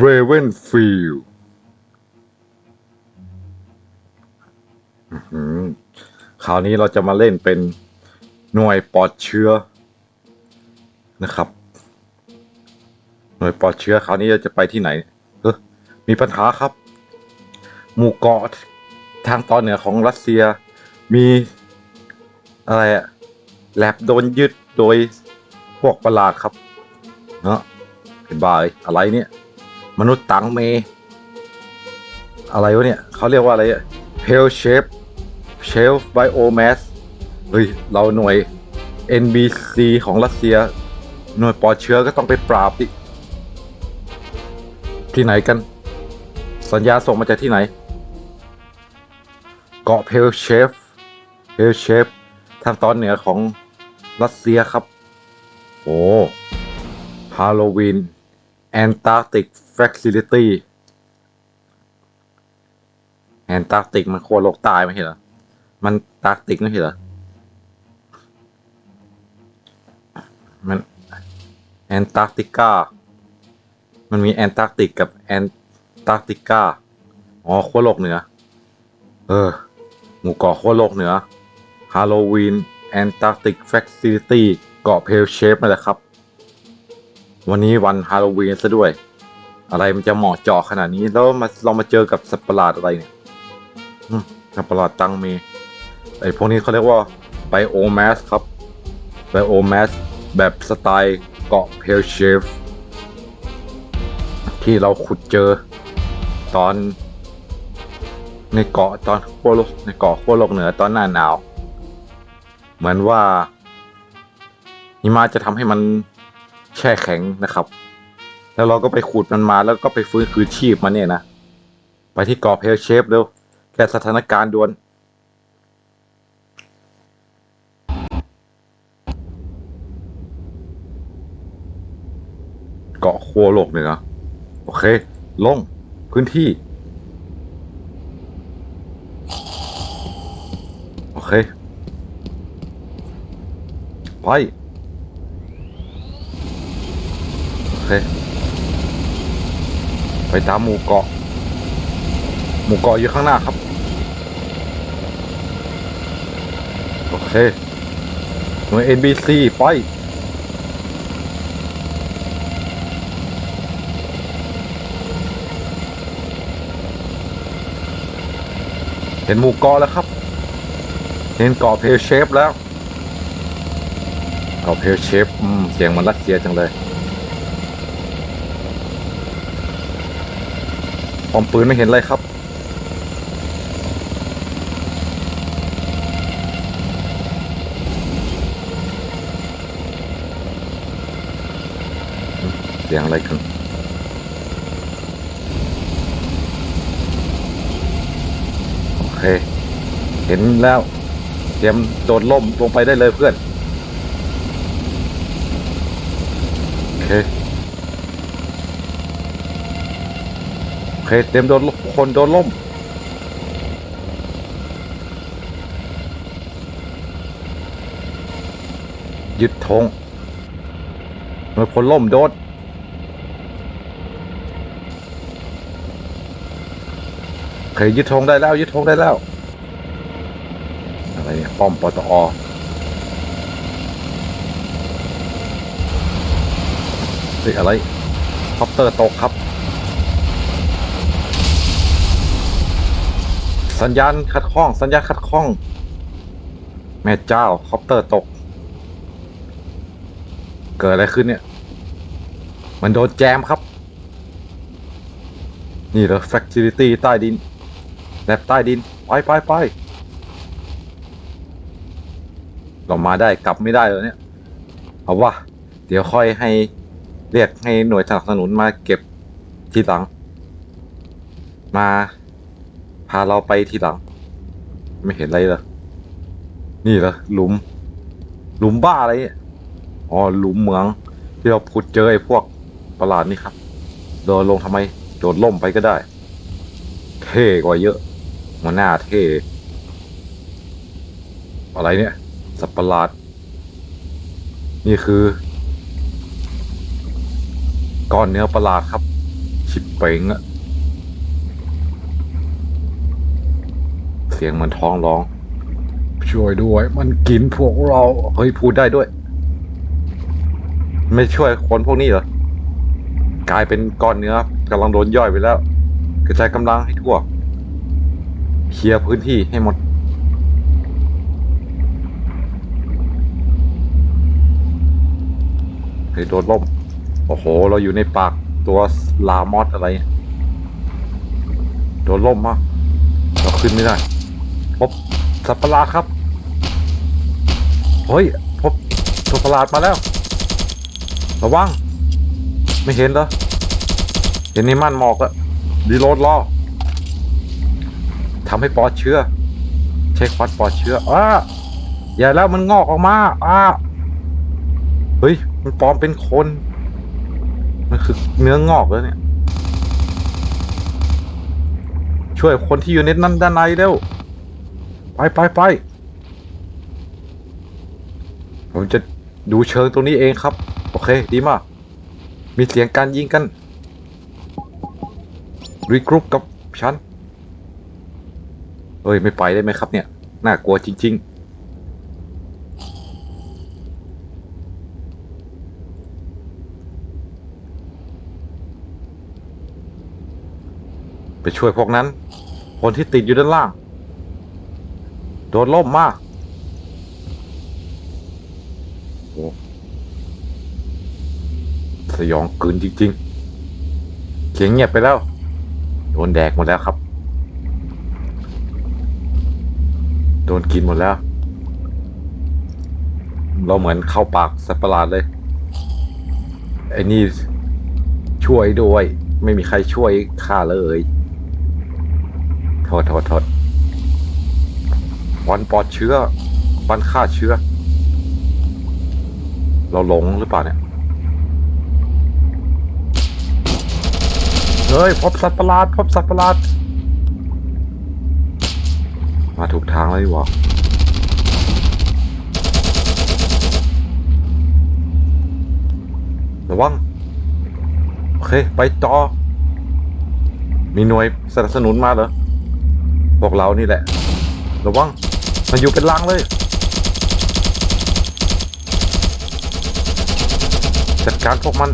เรเวนฟิลคราวนี้เราจะมาเล่นเป็นหน่วยปลอดเชื้อนะครับ หน่วยปลอดเชื้อคราวนี้เราจะไปที่ไหนเออมีปัญหาครับ หมู่เกาะทางตอนเหนือของรัสเซียมีอะไรอะแลบโดนยึดโดยพวกประหลาดครับเนาะเป็นบายอะไรเนี่ย มนุษย์ตังเม อะไรวะเนี่ยเขาเรียกว่าอะไรอะ Pale Shape Shelf Biomass เฮ้ย เราหน่วย NBC ของรัสเซีย หน่วยปลอดเชื้อก็ต้องไปปราบดิที่ไหนกัน สัญญาส่งมาจากที่ไหน เกาะเพลเชฟเพลเชฟทางตอนเหนือของรัสเซียครับ โอ้ฮาโลวีน แอนตาร์กติกแฟคซิลิตี้แอนตาร์ติกมันขั้วโลกใต้ไม่ใช่เหรอ มันตาร์ติกไม่ใช่เหรอ มันแอนตาร์กติกา มันมีแอนตาร์กติกกับแอนตาร์กติกา อ๋อขั้วโลกเหนือ เออ หมู่เกาะขั้วโลกเหนือฮาโลวีนแอนตาร์กติกแฟคซิลิตี้เกาะเพลเชฟนั่นแหละครับ วันนี้วันฮาโลวีนซะด้วย อะไรมันจะเหมาะเจาะขนาดนี้ แล้วมาเรามาเจอกับสัตว์ประหลาดอะไรเนี่ยสัตว์ประหลาดตังเมไอพวกนี้เขาเรียกว่าไบโอแมสครับไบโอแมสแบบสไตล์เกาะเพลเชฟที่เราขุดเจอตอน ในเกาะตอนขั้วโลกในเกาะขั้วโลกเหนือตอนหน้าหนาว เหมือนว่าหิมะจะทำให้มัน แช่แข็งนะครับ แล้วเราก็ไปขุดมันมาแล้วก็ไปฟื้นคืนชีพมันเนี่ยนะ ไปที่เกาะเพลเชฟเร็วแก้สถานการณ์ด่วนเกาะขั้วโลกเหนือโอเค ลง พื้นที่ โอเค ไป โอ เค ไปตามหมู่เกาะ หมู่เกาะอยู่ข้างหน้าครับ โอเคหน่วย NBC ไปเห็นหมู่เกาะแล้วครับ เห็นเกาะเพลเชฟแล้ว เกาะเพลเชฟเสียงมันรัสเซียจังเลย อมปืนไม่เห็นเลยครับ เสียงอะไรกันโอเค เห็นแล้ว เตรียมโดดล่มลงไปได้เลยเพื่อน โอเค โอ เคเตรียมโดนคนโดนล่มยึดธงมื่อคนล่มโดนเคยยึดธงได้แล้ว ยึดธงได้แล้ว อะไรเนี่ย ป้อมปตอเฮ้ยอะไรคอปเตอร์ตกครับ สัญญาณขัดข้อง สัญญาณขัดข้อง แม่เจ้าคอปเตอร์ตก เกิดอะไรขึ้นเนี่ย มันโดนแจมครับ นี่เหรอ Facility ใต้ดินแลบใต้ดิน ไปไปไปเรามาได้กลับไม่ได้เลยเนี่ย เอาวะเดี๋ยวค่อยให้เรียกให้หน่วยสนับสนุนมาเก็บทีหลัง มาาเราไปทีหลัง ไม่เห็นอะไรเลยนี่เหรอหลุม หลุมบ้าอะไรเนี่ยอ๋อหลุมเหมือง ที่เราขุดเจอไอ้พวกประหลาดนี่ครับโดนลงทำไม โดดล่มไปก็ได้ เท่กว่าเยอะหัวหน้าเท่ อะไรเนี่ย สัตว์ประหลาด นี่คือก้อนเนื้อประหลาดครับชชิบเป่งอะ สียงเหมันท้องร้อง ช่วยด้วย มันกินพวกเรา เฮ้ยพูดได้ด้วย ไม่ช่วยคนพวกนี้เหรอกลายเป็นก้อนเนื้อกำลังโดนย่อยไปแล้ว กระจายกำลังให้ทั่วเคลียร์พื้นที่ให้หมดเฮ้ยโดนล่ม โอ้โห เราอยู่ในปากตัวลามอสอะไรเนี่ยโดนล่มมากเราขึ้นไม่ได้ พบสัตว์ประหลาดครับเฮ้ยพบตัตว์ประหลาดมาแล้ว ระวัง ไม่เห็นเหรอเห็นในม่านหมอกอะดีโรดรอทำให้ปอดเชื้อใช้ควัดปอดเชื้ออ้าอย่าแล้วมันงอกออกมาอ้าเฮ้ยมันปลอมเป็นคน มันคือเนื้องอกแล้วเนี่ย ช่วยคนที่อยู่ในนั้นด้านในเร็ว ไปไปไปผมจะดูเชิงตรงนี้เองครับ โอเค ดีมาก มีเสียงการยิงกันรีกรุ๊ปกับฉันเอ้ย ไม่ไปได้ไหมครับเนี่ย น่ากลัวจริง ๆ ไปช่วยพวกนั้น คนที่ติดอยู่ด้านล่าง โดนล่มมากโอ้สยองกืนจริงๆเสียงเงียบไปแล้ว โดนแดกหมดแล้วครับ โดนกินหมดแล้ว เราเหมือนเข้าปากสัตว์ประหลาดเลย ไอ้นี่ช่วยด้วย ไม่มีใครช่วยข้าเลย โทษโทษโทษ วันปลอดเชื้อวันฆ่าเชื้อ เราหลงหรือเปล่าเนี่ย เฮ้ย พบสัตว์ประหลาด พบสัตว์ประหลาด มาถูกทางแล้วดีกว่าระวัง โอเค ไปต่อ มีหน่วยสนับสนุนมาเหรอพวกเรานี่แหละ ระวัง มันอยู่เป็นลังเลย จัดการพวกมัน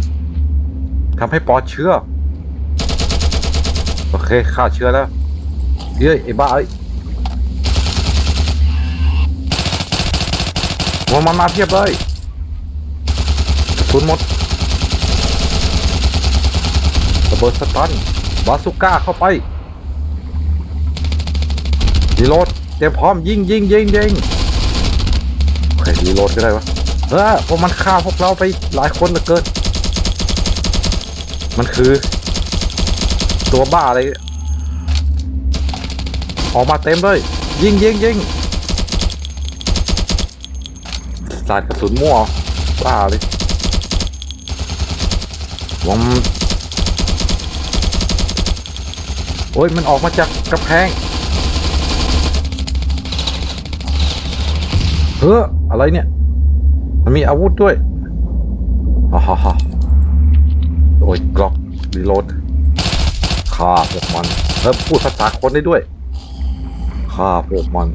ทำให้ปอดเชื้อ โอเคฆ่าเชื้อแล้วเฮ้ยไอ้บ้าเอ้ยมันมันมาเพียบเลยกระสุนหมดระเบิดสตันบาสุก้าเข้าไปรีโหลด เตรียมพร้อมยิงยิงยิงยิงโอเครีโหลดก็ได้วะเออพวกมันฆ่าพวกเราไปหลายคนเหลือเกิน มันคือ ตัวบ้าอะไร ออกมาเต็มเลย ยิงยิงยิงสาดกระสุนมั่วบ้าเลยวงโอ้ย มันออกมาจากกระแพง เฮ้ออะไรเนี่ย มันมีอาวุธด้วยฮ่าฮ่าโอ้ยกล็อกรีโหลดฆ่าพวกมันแล้วพูดภาษาคนได้ด้วยฆ่าพวกมัน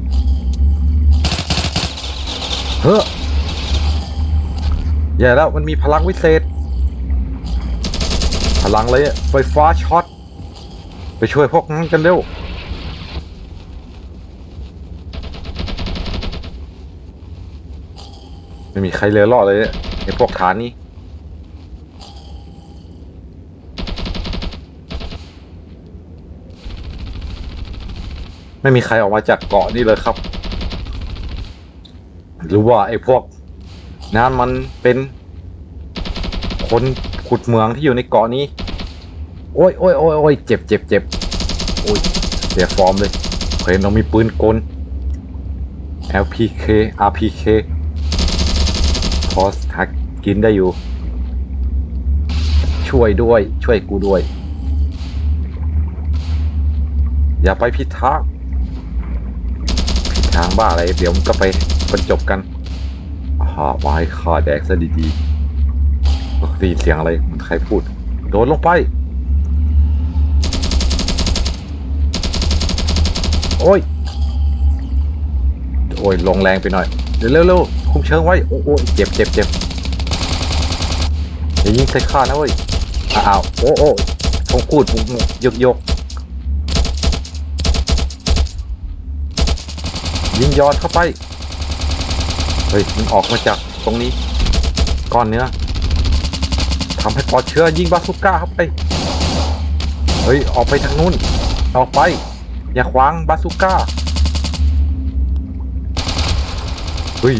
เฮ้อแย่แล้วมันมีพลังวิเศษ พลังเลยอะไฟฟ้าช็อต ไปช่วยพวกนั้นกันเร็ว ไม่มีใครเหลยรอดเลยเนี่ยไอ้พวกฐานนี้ไม่มีใครออกมาจากเกาะนี่เลยครับ หรือว่าไอ้พวกนั้นมันเป็นคนขุดเมืองที่อยู่ในเกาะนี้ โอ้ยโอ้ยโอ้ยโอ้ยเจ็บเจ็บเจ็บโอ้ยเสียฟอร์มเลยเห็นเรามีปืนกล LPK RPK พอสหากินได้อยู่ ช่วยด้วย ช่วยกูด้วย อย่าไปผิดทางผิดทางบ้าอะไร เดี๋ยวมันก็ไปบรรจบกันหาไายข่าแดกซะดีๆไดีเสียงอะไรมันใครพูด โดนลงไป โอ้ย โอ้ยลงแรงไปหน่อย เดี๋ยวเร็ว คุมเชิงไว้ โอ้โอ้ยเจ็บเจ็บเจ็บอย่ายิงใส่ข้านะเว้ย อ้าว โอ้โอ้พงกูดมุงยกยกยิงยอดเข้าไป เฮ้ย มันออกมาจากตรงนี้ ก้อนเนื้อทำให้ปอดเชื้อยิงบาสุก้าเข้าไป เฮ้ย ออกไปทางนู้น ออกไป อย่าขวางบาสุก้า เฮ้ย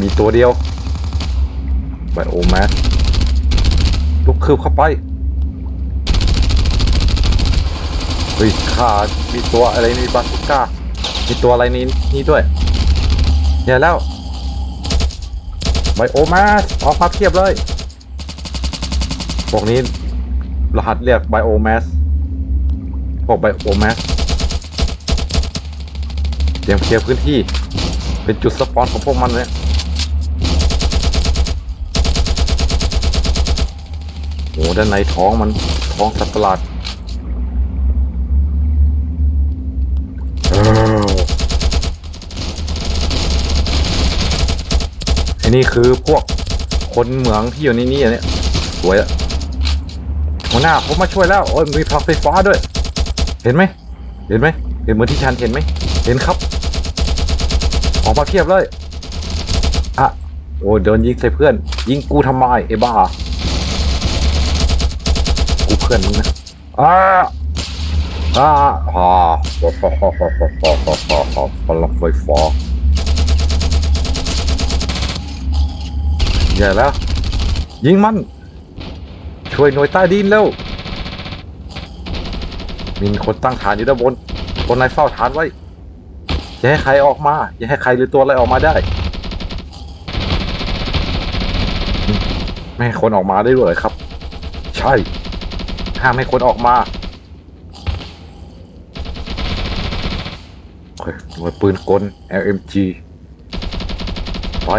มีตัวเดียวไบโอแมสลุกคืบเข้าไปเฮ้ยขามีตัวอะไรในบาสุก้ามีตัวอะไรนี้นี่ด้วยอย่าแล้วไบโอแมสออกมาเทียบเลยพวกนี้รหัสเรียกไบโอแมสพวกไบโอแมสเตรียมเคลียร์พื้นที่ เป็นจุดสปอนของพวกมันเลย โหด้านในท้องมันท้องสัตว์ประหลาดอ้าวไอ้นี่คือพวกคนเหมืองที่อยู่ในนี้อะเนี่ยสวยอะหัวหน้าผมมาช่วยแล้วโอ้ยมีพลังไฟฟ้าด้วย เห็นไหมเห็นไหมเห็นเหมือนที่ฉันเห็นไหมเห็นครับ ออกมาเทียบเลยอะโอ้โดนยิงใส่เพื่อน ยิงกูทำไมไอ้บ้า พื่อนมึงนะอ่าอ่าอ่าฟอฟอฟอฟอฟอฟอฟอฟอฟอพลังไฟฟ้าอย่าแล้ว ยิงมัน ช่วยหน่วยใต้ดินเร็วมีคนตั้งฐานอยู่ด้านบน คนนายเฝ้าฐานไว้ อย่าให้ใครออกมา อย่าให้ใครหรือตัวอะไรออกมาได้อืมไม่ให้คนออกมาได้ด้วยเหรอครับ ใช่ ห้ามให้คนออกมาโอเคหน่วยปืนกล LMG ไป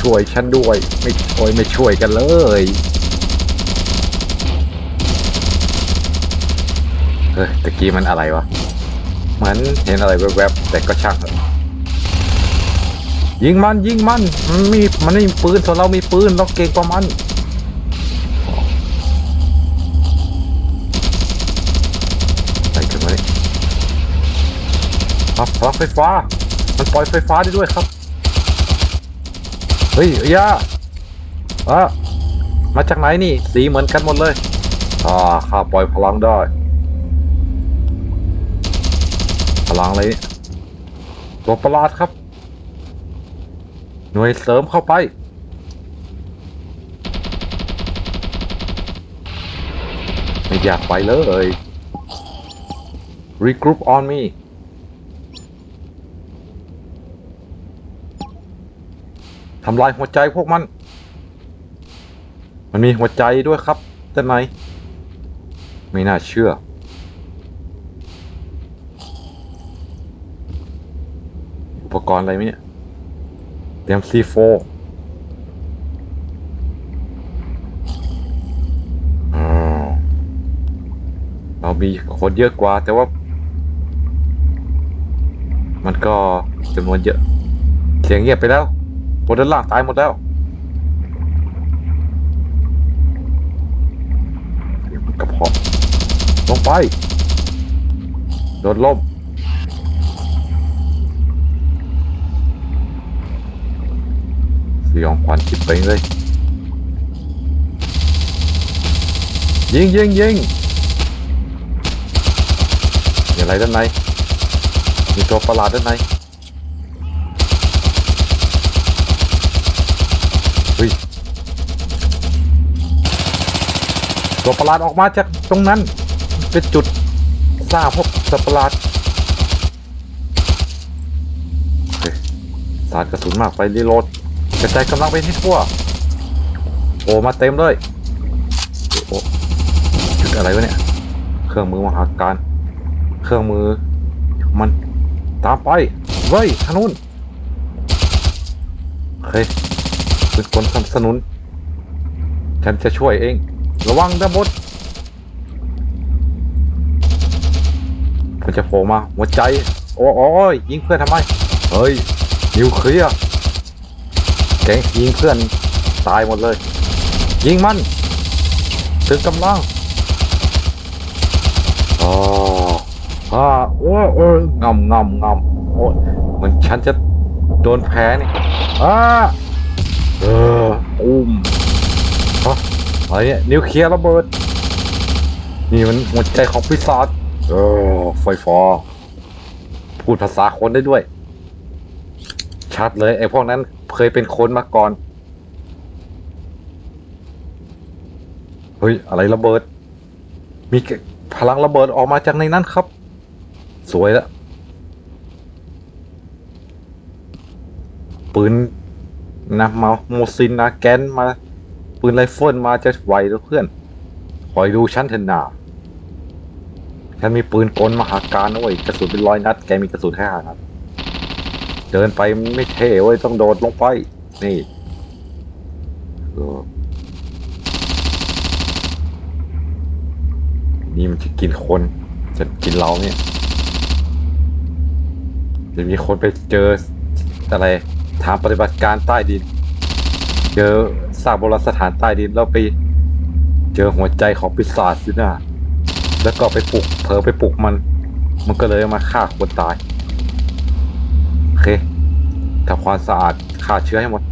ช่วยฉันด้วยไม่ช่วยไม่ช่วยกันเลยเฮ้ยตะกี้มันอะไรวะ เหมือนเห็นอะไรแวบๆแต่ก็ช่างเถอะ ยิงมันยิงมันมันมีมันไม่มีปืนส่วนเรามีปืนเราเก่งกว่ามันไปกันเลยครับพลังไฟฟ้า มันปล่อยไฟฟ้าได้ด้วยครับ เฮ้ยอย่าอะมาจากไหนนี่ สีเหมือนกันหมดเลยอ่าข้าปล่อยพลังได้ พลังอะไรเนี่ยตัวประหลาดครับ หน่วยเสริมเข้าไป ไม่อยากไปเลย regroup on me ทำลายหัวใจพวกมัน มันมีหัวใจด้วยครับด้านในไม่น่าเชื่อ อุปกรณ์อะไรไหมเนี่ย เตรียม C4 อ่าเรามีคนเยอะกว่า แต่ว่า มันก็จำนวนเยอะ เสียงเงียบไปแล้วบนด้านล่างตายหมดแล้วกระเพาะลงไป โดนล่ม ยองขวัญจิบไปเลย ยิงยิงยิงมีอะไรด้านใน มีตัวประหลาดด้านในเฮ้ยตัวประหลาดออกมาจากตรงนั้น เป็นจุดสร้างพวกสัตว์ประหลาดสาดกระสุนมากไปรีโหลด ระจายกำลังไปที่ทั่ว โอ้มาเต็มเลยโอ้จุดอะไรวะเนี่ย เครื่องมือมหาการ เครื่องมือ มันตามไปเว้ยทางนู้นโอเคเป็นคนสนับสนุน ฉันจะช่วยเอง ระวังนะบดมันจะโผล่มาหัวใจโอ้โอ้ยยิงเพื่อนทำไม เฮ้ยนิวเคลียร์ แกงยิงเพื่อนตายหมดเลย ยิงมันถึงกำลังอ๋ออ่าโอ้ยโอ้ยงำงำงำโอ้ยเหมือนฉันจะโดนแพ้นี่อ่าเอออุ้มฮะอะไรเนี่ยนิวเคลียร์ระเบิดนี่มันหัวใจของปีศาเออไฟฟอพูดภาษาคนได้ด้วย ชัดเลยไอ้พวกนั้นเคยเป็นคนมาก่อน เฮ้ย อะไรระเบิด มีพลังระเบิดออกมาจากในนั้นครับ สวยแล้วปืนนะมาโมซินนะแกนมา ปืนไรเฟิลมาจะไหวหรือเพื่อนคอยดูฉันเถนาฉันมีปืนกลมหาการนะเว้ยกระสุนเป็นร้อยนัด แกมีกระสุนแค่ห้านัด เดินไปไม่เท่เว้ยต้องโดดลงไป นี่นี่มันจะกินคน จะกินเราเนี่ยจะมีคนไปเจออะไรทางปฏิบัติการใต้ดิน เจอซากโบราณสถานใต้ดินแล้วไป เจอหัวใจของปีศาจอยู่น่ะแล้วก็ไปปลุกเผลอไปปลุกมัน มันก็เลยมาฆ่าคนตาย ทำความสะอาดฆ่าเชื้อให้หมด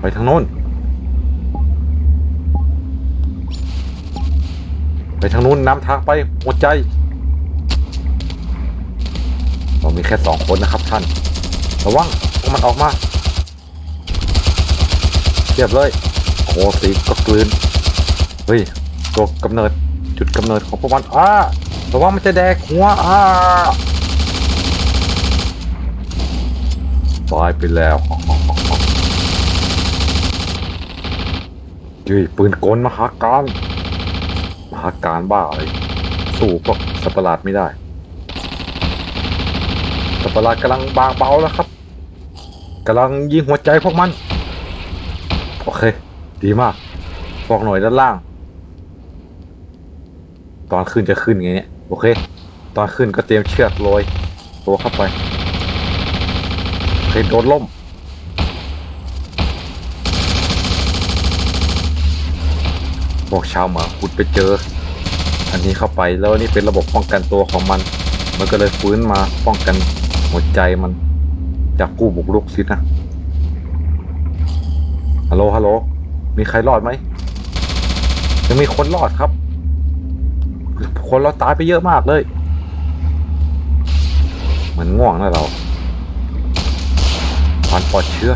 ไปทางโน้น ไปทางนู้นนำทางไปหัวใจเรามีแค่สองคนนะครับท่าน ระวังพวกมันออกมาเรียบเลยโคสีก็กลืน เฮ้ยตัวกำเนิดจุดกำเนิดของพวกมันอ้าระวังมันจะแดกหัวอ้า ตายไปแล้วยุยปืนกลมหาการ มหาการบ้าอะไร สู้พวกสัตว์ประหลาดไม่ได้ สัตว์ประหลาดกำลังบางเบาแล้วครับกำลังยิงหัวใจพวกมัน โอเค ดีมากพวกหน่วยด้านล่าง ตอนขึ้นจะขึ้นไงเนี่ย โอเค ตอนขึ้นก็เตรียมเชือกโรยตัวเข้าไป โอเคโดนล่มพวกชาวหมาขุดไปเจอ อันนี้เข้าไปแล้วนี่เป็นระบบป้องกันตัวของมัน มันก็เลยฟื้นมาป้องกันหัวใจมัน จากกู้บุกรุกสินะ ฮัลโหล ฮัลโหล มีใครรอดไหม ยังมีคนรอดครับ คนเราตายไปเยอะมากเลย เหมือนง่วงนะเรา ควันปอดเชื้อ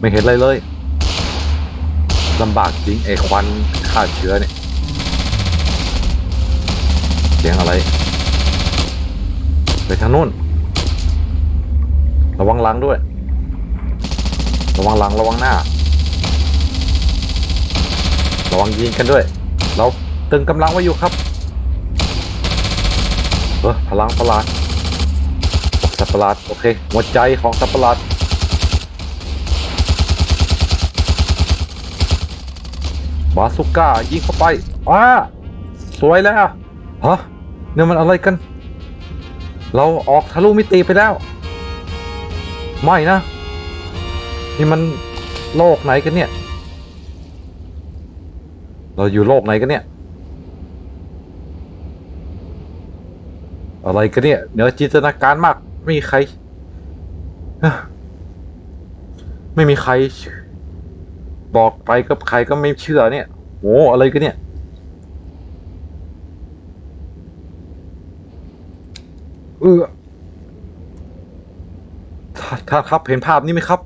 ไม่เห็นอะไรเลยลำบากจริงไอ้ควันฆ่าเชื้อเนี่ย เสียงอะไร ไปทางนู้น ระวังหลังด้วย ระวังหลังระวังหน้า ระวังยิงกันด้วย เราตึงกำลังไว้อยู่ครับ เออพลังประหลาดสัตว์ประหลาด โอเค หัวใจของสัตว์ประหลาด บาสุก้ายิงเข้าไปอ้าสวยแล้วฮะเนี่ยมันอะไรกัน เราออกทะลุมิติไปแล้ว ไม่นะ นี่มันโลกไหนกันเนี่ย เราอยู่โลกไหนกันเนี่ย อะไรกันเนี่ยเหนือจินตนาการมาก ไม่มีใคร ไม่มีใคร บอกไปกับใครก็ไม่เชื่อเนี่ยโหอะไรกันเนี่ยเออท่านครับเห็นภาพนี้ไหมครับ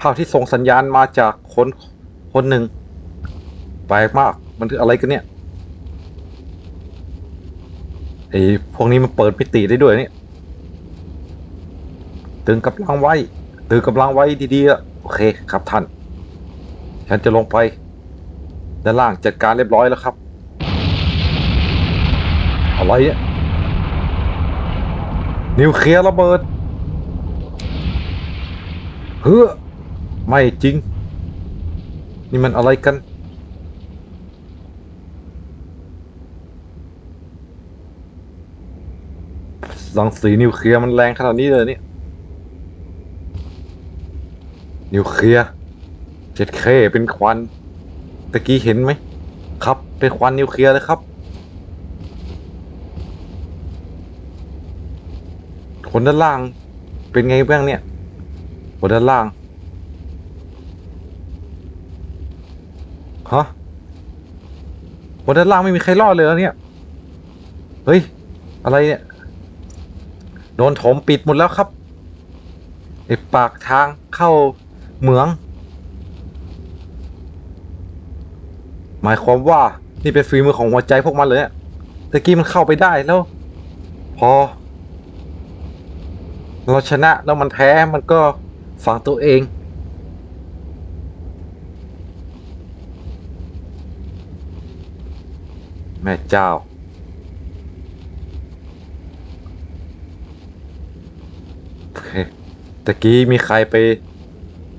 ภาพที่ส่งสัญญาณมาจากคนคนหนึ่งแปลกมากมันคืออะไรกันเนี่ยไอ้พวกนี้มันเปิดมิติได้ด้วยเนี่ยตึงกำลังไว้ตึงกำลังไว้ดีๆโอเคครับท่าน ฉันจะลงไป ด้านล่างจัดการเรียบร้อยแล้วครับ อะไรเนี่ยนิวเคลียร์ระเบิด เฮ้อไม่จริง นี่มันอะไรกันรังสีนิวเคลียร์มันแรงขนาดนี้เลยเนี่ย นิวเคลียร์ เจ็ดเคเป็นควันตะกี้เห็นไหมครับเป็นควันนิวเคลียร์เลยครับ คนด้านล่างเป็นไงบ้างเนี่ยคนด้านล่างฮะคนด้านล่างไม่มีใครรอดเลยแล้วเนี่ยเฮ้ยอะไรเนี่ยโดนถมปิดหมดแล้วครับไอ้ปากทางเข้าเหมือง หมายความว่านี่เป็นฝีมือของหัวใจพวกมันเลยเนี่ยตะกี้มันเข้าไปได้แล้ว พอ เราชนะแล้วมันแพ้มันก็ฝังตัวเอง แม่เจ้าตะกี้มีใครไป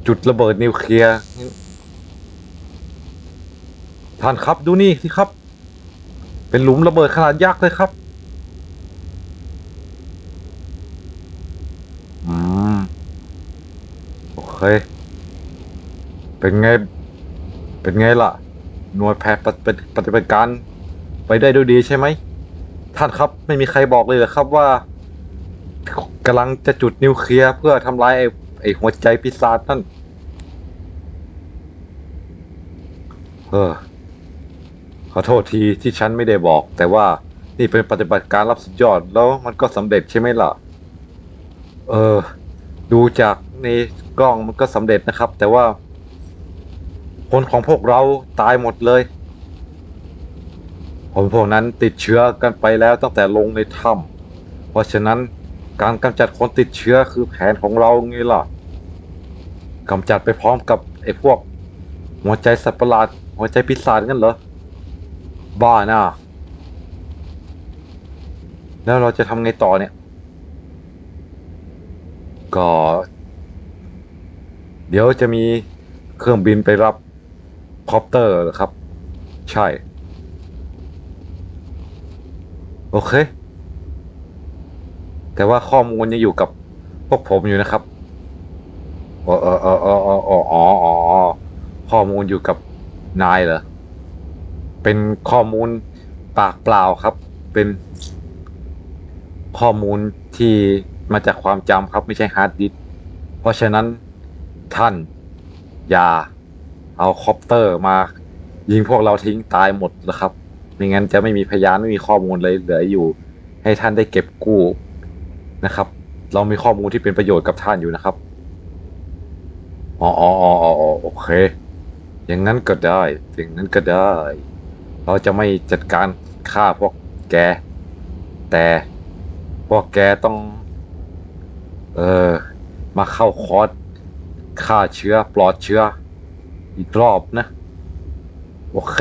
จุดระเบิดนิวเคลียร์ ท่านครับดูนี่สิครับ เป็นหลุมระเบิดขนาดยักษ์เลยครับ อืม โอเค เป็นไง เป็นไงล่ะ หน่วยแพทย์ปฏิบัติปฏิบัติการไปได้ด้วยดีใช่ไหม ท่านครับไม่มีใครบอกเลยเหรอครับว่ากำลังจะจุดนิวเคลียร์เพื่อทำลายไอ้ไอ้หัวใจปีศาจนั่นเออ ขอโทษทีที่ฉันไม่ได้บอก แต่ว่านี่เป็นปฏิบัติการรับสุดยอดแล้วมันก็สำเร็จใช่ไหมล่ะ เออ ดูจากในกล้องมันก็สำเร็จนะครับ แต่ว่า คนของพวกเราตายหมดเลยคนพวกนั้นติดเชื้อกันไปแล้วตั้งแต่ลงในถ้ำเพราะฉะนั้นการกำจัดคนติดเชื้อคือแผนของเราไงล่ะกำจัดไปพร้อมกับไอ้พวก หัวใจสัตว์ประหลาดหัวใจปีศาจกันเหรอ บ้าน่ะแล้วเราจะทำไงต่อเนี่ย ก็ เดี๋ยวจะมีเครื่องบินไปรับคอปเตอร์เหรอครับ ใช่ โอเค แต่ว่าข้อมูลยังอยู่กับพวกผมอยู่นะครับออเออเออเออเอออ๋ออ๋ออ๋อข้อมูลอยู่กับนายเหรอ เป็นข้อมูลปากเปล่าครับ เป็นข้อมูลที่มาจากความจำครับไม่ใช่ฮาร์ดดิสเพราะฉะนั้นท่านอย่าเอาคอปเตอร์มายิงพวกเราทิ้งตายหมดแล้วครับไม่งั้นจะไม่มีพยานไม่มีข้อมูลเลยเหลืออยู่ ให้ท่านได้เก็บกู้นะครับ เรามีข้อมูลที่เป็นประโยชน์กับท่านอยู่นะครับอ๋ออ๋ออ๋อโอเค อย่างนั้นก็ได้อย่างนั้นก็ได้ เราจะไม่จัดการฆ่าพวกแก แต่พวกแกต้อง เออมาเข้าคอร์สฆ่าเชื้อปลอดเชื้อ อีกรอบนะ โอเค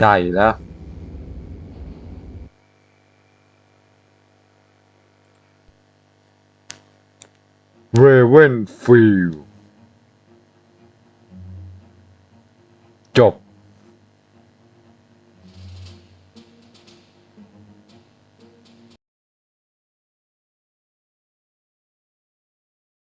ได้อยู่แล้วเ